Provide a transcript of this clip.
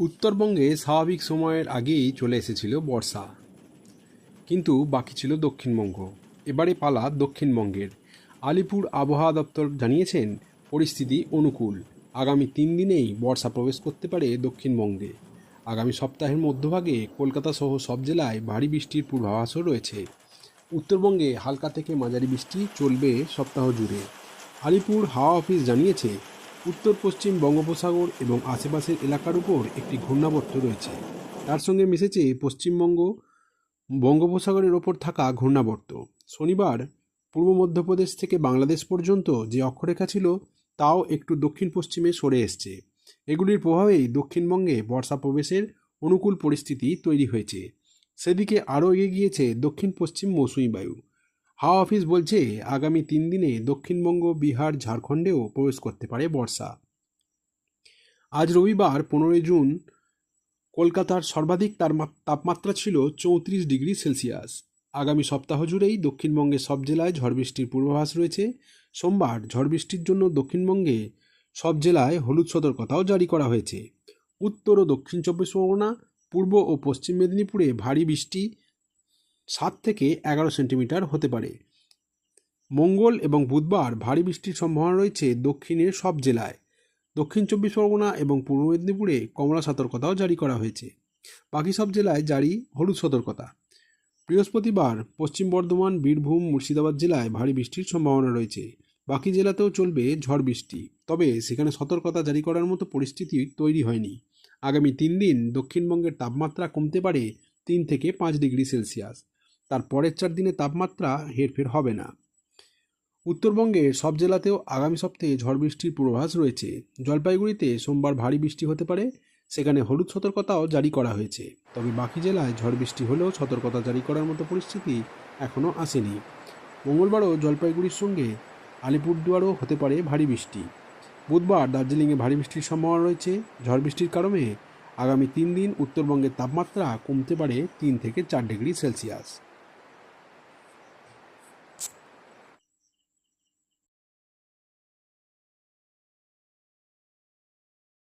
উত্তরবঙ্গে স্বাভাবিক সময়ের আগেই চলে এসেছিল বর্ষা। কিন্তু বাকি ছিল দক্ষিণবঙ্গ। এবারে পালা দক্ষিণবঙ্গের। আলিপুর আবহাওয়া দপ্তর জানিয়েছেন, পরিস্থিতি অনুকূল। আগামী তিন দিনেই বর্ষা প্রবেশ করতে পারে দক্ষিণবঙ্গে। আগামী সপ্তাহের মধ্যভাগে কলকাতা সহ সব জেলায় ভারী বৃষ্টির পূর্বাভাসও রয়েছে। উত্তরবঙ্গে হালকা থেকে মাঝারি বৃষ্টি চলবে সপ্তাহ জুড়ে। আলিপুর হাওয়া অফিস জানিয়েছে উত্তর, পশ্চিম বঙ্গোপসাগর এবং আশেপাশের এলাকার উপর একটি ঘূর্ণাবর্ত রয়েছে। তার সঙ্গে মিশেছে পশ্চিমবঙ্গ, বঙ্গোপসাগরের ওপর থাকা ঘূর্ণাবর্ত। শনিবার পূর্ব মধ্যপ্রদেশ থেকে বাংলাদেশ পর্যন্ত যে অক্ষরেখা ছিল, তাও একটু দক্ষিণ পশ্চিমে সরে এসছে। এগুলির প্রভাবেই দক্ষিণবঙ্গে বর্ষা প্রবেশের অনুকূল পরিস্থিতি তৈরি হয়েছে। সেদিকে আরও এগিয়ে গিয়েছে দক্ষিণ পশ্চিম মৌসুমী বায়ু। হাওয়া অফিস বলছে আগামী তিন দিনে দক্ষিণবঙ্গ, বিহার, ঝাড়খণ্ডেও প্রবেশ করতে পারে বর্ষা। আজ রবিবার, পনেরোই জুন, কলকাতার সর্বাধিক তারমা- তাপমাত্রা ছিল চৌত্রিশ ডিগ্রি সেলসিয়াস। আগামী সপ্তাহ জুড়েই দক্ষিণবঙ্গের সব জেলায় ঝড় বৃষ্টির পূর্বাভাস রয়েছে। সোমবার ঝড় বৃষ্টির জন্য দক্ষিণবঙ্গে সব জেলায় হলুদ সতর্কতাও জারি করা হয়েছে। উত্তর ও দক্ষিণ চব্বিশ পরগনা, পূর্ব ও পশ্চিম মেদিনীপুরে ভারী বৃষ্টি সাত থেকে এগারো সেন্টিমিটার হতে পারে। মঙ্গল এবং বুধবার ভারী বৃষ্টির সম্ভাবনা রয়েছে দক্ষিণের সব জেলায়। দক্ষিণ চব্বিশ পরগনা এবং পূর্ব মেদিনীপুরে কমলা সতর্কতাও জারি করা হয়েছে। বাকি সব জেলায় জারি হলুদ সতর্কতা। বৃহস্পতিবার পশ্চিম বর্ধমান, বীরভূম, মুর্শিদাবাদ জেলায় ভারী বৃষ্টির সম্ভাবনা রয়েছে। বাকি জেলাতেও চলবে ঝড় বৃষ্টি। তবে সেখানে সতর্কতা জারি করার মতো পরিস্থিতি তৈরি হয়নি। আগামী তিন দিন দক্ষিণবঙ্গের তাপমাত্রা কমতে পারে তিন থেকে পাঁচ ডিগ্রি সেলসিয়াস। তার পরের চার দিনে তাপমাত্রা হেরফের হবে না। উত্তরবঙ্গের সব জেলাতেও আগামী সপ্তাহে ঝড় বৃষ্টির পূর্বাভাস রয়েছে। জলপাইগুড়িতে সোমবার ভারী বৃষ্টি হতে পারে, সেখানে হলুদ সতর্কতাও জারি করা হয়েছে। তবে বাকি জেলায় ঝড় বৃষ্টি হলেও সতর্কতা জারি করার মতো পরিস্থিতি এখনও আসেনি। মঙ্গলবারও জলপাইগুড়ির সঙ্গে আলিপুরদুয়ারও হতে পারে ভারী বৃষ্টি। বুধবার দার্জিলিংয়ে ভারী বৃষ্টির সম্ভাবনা রয়েছে। ঝড় বৃষ্টির কারণে আগামী তিন দিন উত্তরবঙ্গের তাপমাত্রা কমতে পারে তিন থেকে চার ডিগ্রি সেলসিয়াস।